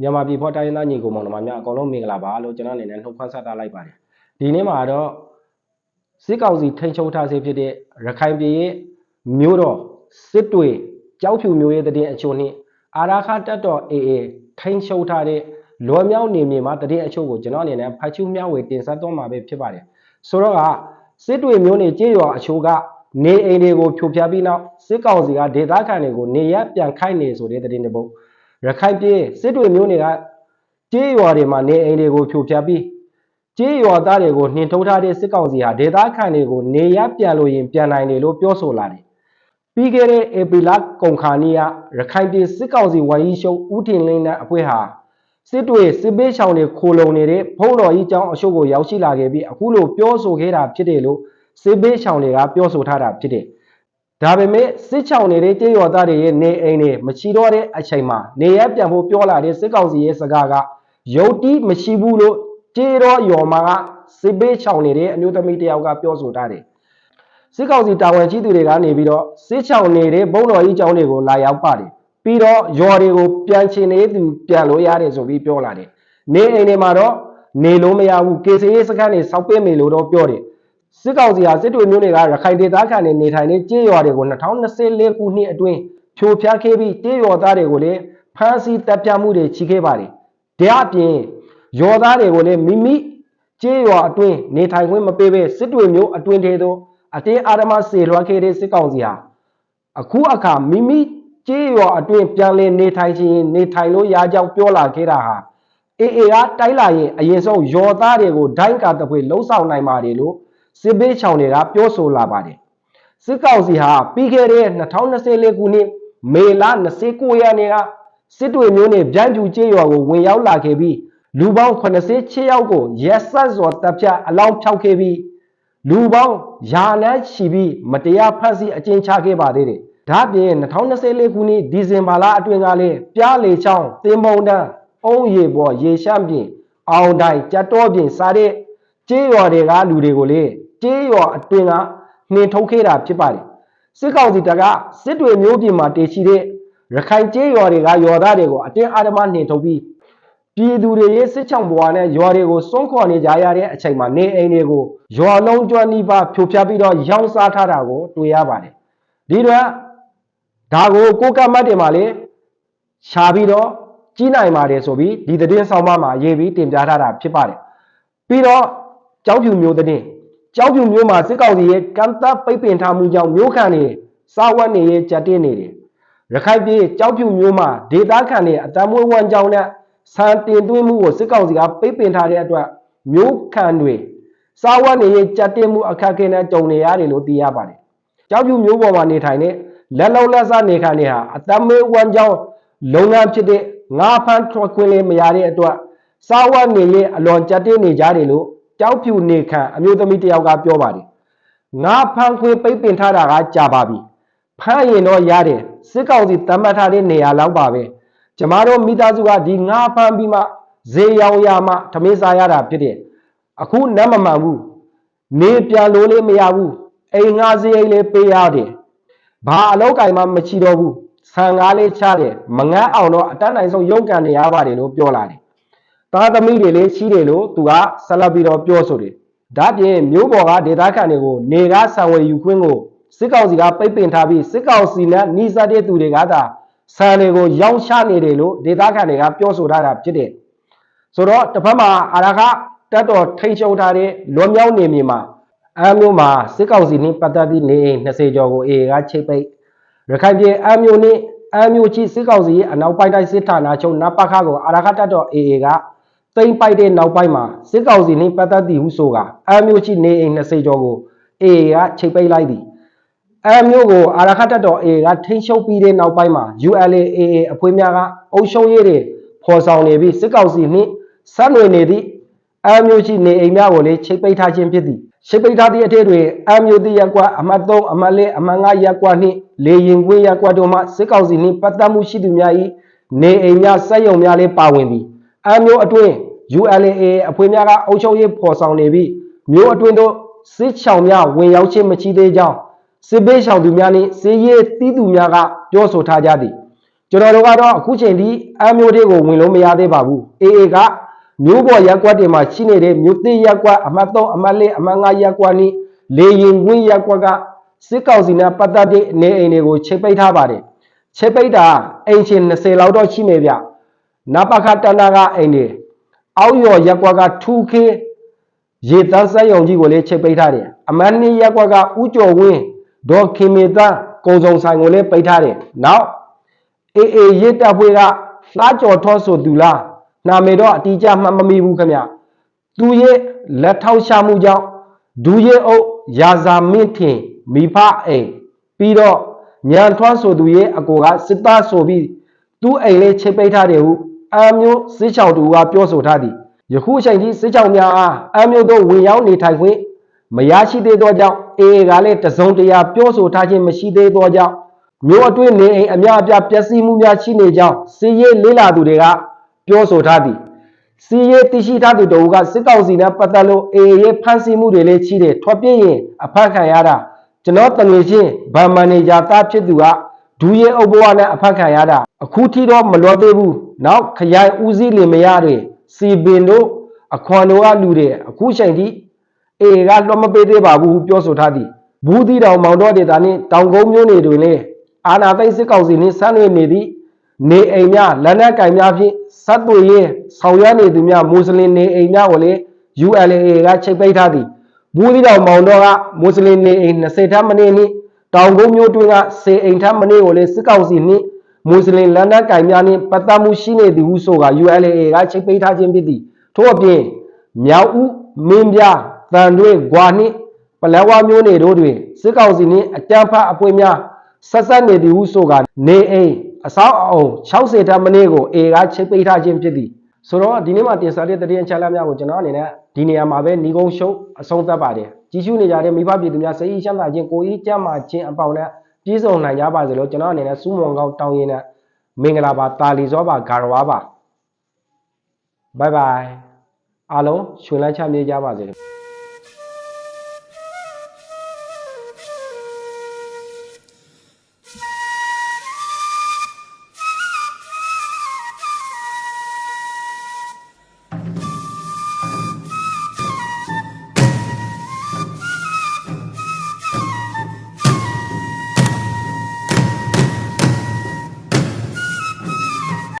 မြန်မာပြည်ဖော်တိုင်းရင်းသားညီကိုမောင်နှမများအကုန်လုံးမင်္ဂလာပါလို့ကျွန်တော်အနေနဲ့နှုတ်ခွန်းဆက်တာလိုက်ပါတယ်ဒီနေ့မှာတော့စစ်ကောင်စီထိန်ချုပ်ထားစေဖြစ်တဲ့ရခိုင်ပြည်ရဲ့မြို့တော်စစ်တွေကြောက်ဖြူမျိုးရဲ့တည်အချို့နှင့်အာရာခတက်တော်အေအေထိန်ချုပ်ထားတဲ့လောမြောက်နေမြေမှာတည်အချို့ကိုကျွန်တော်အနေနဲ့ဖတ်ချူးမျှဝေတင်ဆက်သွားမှာပဲဖြစ်ပါတယ်ဆိုတော့ကစစ်တွေမျိုးနေကြေးရွာအချို့ကနေအိမ်တွေကိုဖြိုဖျက်ပြီးနောက်စစ်ကောင်စီကဒေသခံတွေကိုနေရပြန်ခိုက်နေဆိုတဲ့တည်နေပုံ ရခိုင်ပြည်စစ်တွေမျိုးတွေကကြေးရွာတွေမှာနေအိမ်တွေကိုဖြိုဖျက်ပြီးကြေးရွာသားတွေကိုနှင်ထုတ်ထားတဲ့စစ်ကောင်စီဟာဒေသခံတွေကိုနေရပြန်လို့ရင်ပြန်နိုင်တယ်လို့ပြောဆိုလာတယ်ပြီးခဲ့တဲ့ဧပြီလကုန်ခါနီးရခိုင်ပြည်စစ်ကောင်စီဝိုင်းကြီးရှုပ်ဦးထင်လင်းတဲ့အဖွဲ့ဟာစစ်တွေစစ်ပေးချောင်းတွေခိုလုံနေတဲ့ဖုံးတော်ကြီးကျောင်းအရှုပ်ကိုရောက်ရှိလာခဲ့ပြီးအခုလိုပြောဆိုခဲ့တာဖြစ်တယ်လို့စစ်ပေးချောင်းတွေကပြောဆိုထားတာဖြစ်တယ် ဒါပေမဲ့စစ်ချောင်းနေတဲ့ကြေးရော်သားတွေရဲ့နေအိမ်တွေမရှိတော့တဲ့အချိန်မှာနေရပြန်ဖို့ပြောလာတဲ့စစ်ကောင်စီရဲ့စကားကယုတ်တိမရှိဘူးလို့ကြေးရောရော်မှာကစစ်ပေးချောင်းနေတဲ့အမျိုးသမီးတယောက်ကပြောဆိုထားတယ်စစ်ကောင်စီတာဝန်ရှိသူတွေကနေပြီးတော့စစ်ချောင်းနေတဲ့ဘုံတော်ကြီးကျောင်းတွေကိုလာရောက်ပါတယ်ပြီးတော့ရော်တွေကိုပြန်ချင်နေသူပြန်လို့ရတယ်ဆိုပြီးပြောလာတယ်နေအိမ်တွေမှာတော့နေလို့မရဘူးကေစီရေးစခန်းတွေစောက်ပေးမယ်လို့တော့ပြောတယ် စစ်ကောင်စီဟာစစ်တွေမျိုးတွေကရခိုင်ဒေသခံတွေနေထိုင်တဲ့ကြေးရွာတွေကို2024ခုနှစ်အတွင်းဖြိုဖျက်ခဲ့ပြီးကြေးရွာသားတွေကိုလည်းဖမ်းဆီးတပ်ဖြတ်မှုတွေချီခဲ့ပါတယ်။ဒါအပြင်ရွာသားတွေကိုလည်းမိမိကြေးရွာအတွင်းနေထိုင်ခွင့်မပေးဘဲစစ်တွေမျိုးအတွင်းထဲသို့အတင်းအာဓမစေလွှမ်းခဲ့တဲ့စစ်ကောင်စီဟာအခုအခါမိမိကြေးရွာအတွင်းပြန်လည်နေထိုင်ခြင်းနေထိုင်လို့ရကြောင်းပြောလာခဲ့တာဟာအေအေကတိုက်လာရင်အရင်ဆုံးယောသားတွေကိုဒိုင်းကာတပွေလှုံ့ဆော်နိုင်ပါတယ်လို့ စစ်ဘေးချောင်တွေကပြောဆိုလာပါတယ်စစ်ကောင်စီဟာပြီးခဲ့တဲ့2024ခုနှစ်မေလ29ရက်နေ့ကစစ်တွေမျိုးနဲ့ဗျံကျူကျေးရွာကိုဝင်ရောက်လာခဲ့ပြီးလူပေါင်း86ယောက်ကိုရက်ဆက်စွာတပ်ဖြတ်အလောင်းဖြောက်ခဲ့ပြီးလူပေါင်းယာနန်းချီပြီးမတရားဖမ်းဆီးအကျဉ်းချခဲ့ပါသေးတယ်။ဒါ့ပြင်2024ခုနှစ်ဒီဇင်ဘာလအတွင်းကလည်းပြားလေချောင်းတင်ပုံတန်းအုံးရီပေါ်ရေရှမ်းပြင်အောင်တိုင်ကြက်တော်ပြင်စားတဲ့ကျေးရွာတွေကလူတွေကိုလေ ကျေးရွာအတွင်းကနှင်ထုတ်ခဲ့တာဖြစ်ပါတယ်စစ်ကောင်စီတပ်ကစစ်တွေမျိုးပြင်မှာတည်ရှိတဲ့ရခိုင်ကျေးရွာတွေကရွာသားတွေကိုအတင်းအဓမ္မနှင်ထုတ်ပြီးပြည်သူတွေရဲ့စစ်ချောင်းဘွားနဲ့ရွာတွေကိုစွန့်ခွာနေကြရတဲ့အချိန်မှာနေအိမ်တွေကိုရွာလုံးကျွမ်းနီးပါးဖြိုဖျက်ပြီးတော့ရောင်းစားထားတာကိုတွေ့ရပါတယ်ဒီတော့ဒါကိုကိုကတ်မတ်တွေမှာလေရှားပြီးတော့ကြီးနိုင်ပါတယ်ဆိုပြီးဒီသတင်းဆောင်မမှာရေးပြီးတင်ပြထားတာဖြစ်ပါတယ်ပြီးတော့ကြောက်ဖြူမျိုးသတင်း ကြောက်ဖြူမျိုးမှာစစ်ကောင်စီရဲ့ကန့်တပ်ပိတ်ပင်ထားမှုကြောင့်မျိုးခံတွေစားဝတ်နေရေးကြက်တင်းနေတယ်ရခိုင်ပြည်ကြောက်ဖြူမျိုးမှာဒေသခံတွေအတမွေးဝမ်းကြောင်းနဲ့စံတင်သွင်းမှုကိုစစ်ကောင်စီကပိတ်ပင်ထားတဲ့အတွက်မျိုးခံတွေစားဝတ်နေရေးကြက်တင်းမှုအခက်အခဲနဲ့ကြုံနေရတယ်လို့သိရပါတယ်ကြောက်ဖြူမျိုးပေါ်မှာနေထိုင်တဲ့လက်လုံးလက်စားနေခံတွေဟာအတမွေးဝမ်းကြောင်းလုပ်ငန်းဖြစ်တဲ့ငါးဖမ်းထွက်ခွင့်လေးမရတဲ့အတွက်စားဝတ်နေရေးအလွန်ကြက်တင်းနေကြတယ်လို့ ကြောက်ဖြူနေခံအမျိုးသမီးတယောက်ကပြောပါတယ်ငါဖမ်းခွေပိတ်ပင်ထားတာကကြာပါပြီဖမ်းရင်တော့ရတယ်စစ်ကောင်စီတတ်မှတ်ထားတဲ့နေရာလောက်ပါပဲကျမတို့မိသားစုကဒီငါဖမ်းပြီးမှဈေးရောင်ရမှထမင်းစားရတာဖြစ်တယ်အခုနတ်မမှန်ဘူးနေပြန်လို့လေးမရဘူးအိမ်ငါဈေးအိမ်လေးပေးရတယ်ဘာအလောက်ကင်မှမချီတော့ဘူးဆန်ကားလေးချတယ်မငန်းအောင်တော့အတန်းနိုင်ဆုံးရုပ်ကန်နေရပါတယ်လို့ပြောလာတယ် သားသမီးတွေလည်းရှိတယ်လို့သူကဆက်လက်ပြီးတော့ပြောဆိုတယ်။ဒါပြင်မျိုးပေါ်ကဒေသခံတွေကိုနေကားဆံဝယ်ယူခွင့်ကိုစစ်ကောင်စီကပိတ်ပင်ထားပြီးစစ်ကောင်စီနဲ့နှီးစပ်တဲ့သူတွေကသာဆံတွေကိုရောင်းချနေတယ်လို့ဒေသခံတွေကပြောဆိုထားတာဖြစ်တယ်။ဆိုတော့တစ်ဖက်မှာအာရခတက်တော်ထိန်ချုပ်ထားတဲ့လွန်မြောက်နေမြေမှာအမ်းမျိုးမှာစစ်ကောင်စီနှင့်ပတ်သက်ပြီးနေအိမ်20ကျော်ကိုအေကချိတ်ပိတ်ရခိုင်ပြည်အမ်းမျိုးနှင့်အမ်းမျိုးကြီးစစ်ကောင်စီရဲ့အနောက်ပိုင်းတိုင်းစစ်ဌာနချုပ်နပခကိုအာရခတက်တော်အေအေက တိမ့်ပိုက်တဲ့နောက်ပိုင်းမှာစစ်ကောင်စီနှင့်ပတ်သက်သည်ဟုဆိုကအမ်းမျိုးရှိနေအိမ်20ကျော်ကိုအေအေကချိတ်ပိတ်လိုက်သည်အမ်းမျိုးကိုအာရခတ်တော်အေအေကထိန်းချုပ်ပြီးတဲ့နောက်ပိုင်းမှာ ULAAA အဖွဲ့များကအုပ်ချုပ်ရေးတွေဖော်ဆောင်နေပြီးစစ်ကောင်စီနှင့်ဆက်နွယ်နေသည့်အမ်းမျိုးရှိနေအိမ်များကိုလည်းချိတ်ပိတ်ထားခြင်းဖြစ်သည်ချိတ်ပိတ်ထားသည့်အထည်တွင်အမ်းမျိုးတရက်ကွာအမှတ်3အမှတ်4အမှတ်5ရက်ကွာနှင့်လေရင်ကွေးရက်ကွာတို့မှစစ်ကောင်စီနှင့်ပတ်သက်မှုရှိသူများ၏နေအိမ်များစက်ရုံများလည်းပါဝင်သည် အမ်းမျိုးအတွင်း ULA အဖွဲ့များကအုပ်ချုပ်ရေးဖော်ဆောင်နေပြီးမျိုးအတွင်းတို့စစ်ချောင်များဝင်ရောက်ခြင်းမရှိသေးကြောင်းစစ်ဘေးရှောင်သူများနှင့်စစ်ရေးတီးသူများကပြောဆိုထားကြသည်ကျွန်တော်တို့ကတော့အခုချိန်ဒီအမျိုးတွေကိုဝင်လို့မရသေးပါဘူးအေအေကမျိုးပေါ်ရက်ကွက်တွေမှာရှိနေတဲ့မျိုးသေးရက်ကွက်အမှတ်3အမှတ်4အမှတ်5ရက်ကွက်နီးလေရင်ဝင်းရက်ကွက်ကစစ်ကောင်စီနဲ့ပတ်သက်တဲ့နေအိမ်တွေကိုချိတ်ပိတ်ထားပါတယ်ချိတ်ပိတ်တာအိမ်ရှင်20လောက်တော့ရှိမယ်ဗျ နပခတနာကအိမ်တွေအောက်ရော်ရက်ကွက်ကထူခေးရေတန်းဆက်ယုံကြီးကိုလည်းချိတ်ပိတ်ထားတယ်အမန်နီရက်ကွက်ကဥကျော်ဝင်းဒေါ်ခင်မေတန်းကုံစုံဆိုင်ကိုလည်းပိတ်ထားတယ်နောက်အေအေရစ်တပ်ဖွဲ့ကလှကျော်ထောဆိုသူလားနာမည်တော့အတိအကျမှတ်မမိဘူးခင်ဗျသူရဲ့လက်ထောက်ရှာမှုကြောင့်ဒူရဲ့အုပ်ရာဇာမင်းထင်မိဖအိမ်ပြီးတော့ညံထွန်းဆိုသူရဲ့အကိုကစစ်သားဆိုပြီးသူ့အိမ်လေးချိတ်ပိတ်ထားတယ်ဟု အမျိုးစစ်ချောင်တူကပြောဆိုထားသည်ယခုအချိန်ထိစစ်ကြောင်များအားအမျိုးတို့ဝင်ရောက်နေထိုင်ခွင့်မရရှိသေးသောကြောင့်အေအေကလည်းတစုံတရာပြောဆိုထားခြင်းမရှိသေးသောကြောင့်မြို့အတွင်းနေအိမ်အများအပြားပျက်စီးမှုများရှိနေကြောင်းစီရေးလေးလာသူတွေကပြောဆိုထားသည်စီရေးတရှိထားသူတို့ကစစ်ကောင်စီနဲ့ပတ်သက်လို့အေအေရဲ့ဖမ်းဆီးမှုတွေလည်းရှိတယ်ထွက်ပြေးရင်အဖက်ခံရတာကျွန်တော်တငယ်ချင်းဗန်မန်နေဂျာသားဖြစ်သူက ဒူရဲအုပ်ဘဝနဲ့အဖက်ခံရတာအခုထိတော့မလွတ်သေးဘူးနောက်ခရိုင်ဦးစီးလင်မရတွေစီပင်တို့အခွန်တို့ကလူတွေအခုချိန်ထိအေကလွှတ်မပေးသေးပါဘူးဟုပြောဆိုထားသည်ဘူးသီးတောင်မောင်တော်ဒေသနှင့်တောင်ကုန်းမြို့နယ်တွင်လည်းအာနာသိန်းစစ်ကောင်စီနှင့်ဆန်းရွက်နေသည့်နေအိမ်များလက်နက်ကင်များဖြင့်ဆက်သွေရင်းဆောင်ရွက်နေသူများမွတ်စလင်နေအိမ်များကိုလည်း ULA ကချိတ်ပိတ်ထားသည်ဘူးသီးတောင်မောင်တော်ကမွတ်စလင်နေအိမ်20ထပ်မင်းနှင့် တောင်ကုန်းမြို့တွင်က10အိမ်ထပ်မင်းကိုလည်းစစ်ကောင်စီနှင့်မွတ်စလင်လက်နက်ကင်များနှင့်ပတ်သက်မှုရှိနေသည်ဟုဆိုက ULA ကချိတ်ပိတ်ထားခြင်းဖြစ်သည်ထို့အပြင်မြောက်ဦးမင်းပြတန်တွင်းဂွာနှင့်ပလဲဝါမျိုးနေတို့တွင်စစ်ကောင်စီနှင့်အကြမ်းဖက်အဖွဲ့များဆက်ဆက်နေသည်ဟုဆိုကနေအိမ်အဆောက်အအုံ60ထပ်မင်းကိုအေကချိတ်ပိတ်ထားခြင်းဖြစ်သည် ဆိုတော့ဒီနေ့မှာတင်ဆက်တဲ့သတင်းအချက်အလက်များကိုကျွန်တော်အနေနဲ့ဒီနေရာမှာပဲညီကုန်းရှုပ်အဆုံးသတ်ပါတယ်ကြီးစုနေကြတဲ့မိဘပြည်သူများစိတ်အေးချမ်းသာခြင်းကိုယ်အေးကြမ်းမာခြင်းအပေါင်းနဲ့ပြည့်စုံနိုင်ကြပါစေလို့ကျွန်တော်အနေနဲ့စူးမွန်ကောင်းတောင်းရင်းနဲ့မင်္ဂလာပါတာလီစောပါဂါရဝါပါဘိုင်ဘိုင်အားလုံးရှင်လန်းချမ်းမြေ့ကြပါစေ